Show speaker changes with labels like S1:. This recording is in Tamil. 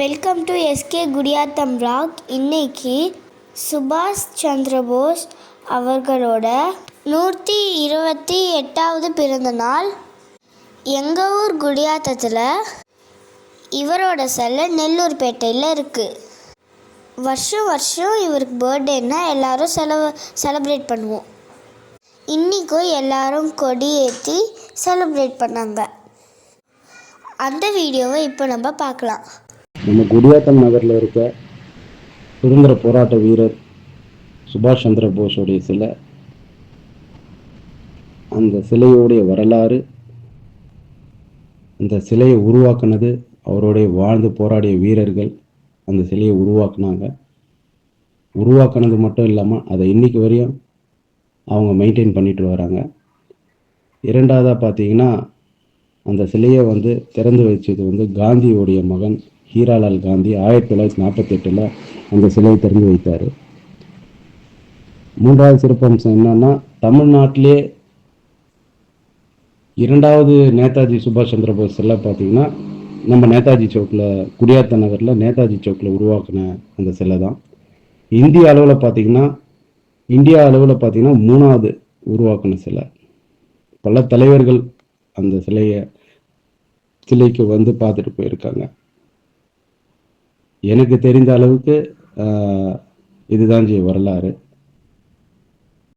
S1: Welcome to SK Gudiyatham blog இன்னைக்கு சுபாஷ் சந்திரபோஸ் அவர்களோட நூற்றி இருபத்தி எட்டாவது பிறந்த நாள். எங்கள் ஊர் குடியாத்தத்தில் இவரோட செல்லை நெல்லூர்பேட்டையில் இருக்குது வருஷம் வருஷம் இவருக்கு பர்த்டேன்னா எல்லோரும் செலவு செலப்ரேட் பண்ணுவோம். இன்றைக்கும் எல்லாரும் கொடி ஏற்றி செலிப்ரேட் பண்ணாங்க. அந்த வீடியோவை இப்போ நம்ம பார்க்கலாம்.
S2: நம்ம குடியாத்தம் நகரில் இருக்க சுதந்திர போராட்ட வீரர் சுபாஷ் சந்திர போஸோடைய சிலை அந்த சிலையோடைய வரலாறு அந்த சிலையை உருவாக்குனது அவருடைய வாழ்ந்து போராடிய வீரர்கள் அந்த சிலையை உருவாக்குனாங்க. உருவாக்குனது மட்டும் இல்லாமல் அதை இன்னைக்கு வரையும் அவங்க மெயின்டைன் பண்ணிட்டு வராங்க. இரண்டாவதாக பார்த்தீங்கன்னா அந்த சிலையை வந்து திறந்து வச்சது வந்து காந்தியோடைய மகன் ஹீராலால் காந்தி ஆயிரத்தி தொள்ளாயிரத்தி நாற்பத்தெட்டில் அந்த சிலையை திறந்து வைத்தார். மூன்றாவது சிறப்பம்சம் என்னன்னா தமிழ்நாட்டிலே இரண்டாவது நேதாஜி சுபாஷ் சந்திர போஸ் சிலை பார்த்தீங்கன்னா நம்ம நேதாஜி சவுக்கில் குடியாத்த நகரில் நேதாஜி சவுக்கில் உருவாக்கின அந்த சிலை தான். இந்திய அளவில் பார்த்தீங்கன்னா இந்தியா அளவில் பார்த்தீங்கன்னா மூணாவது உருவாக்கின சிலை. பல தலைவர்கள் அந்த சிலையை சிலைக்கு வந்து பார்த்துட்டு போயிருக்காங்க. எனக்கு தெரிந்த அளவுக்கு இதுதான் ஜி வரலாறு.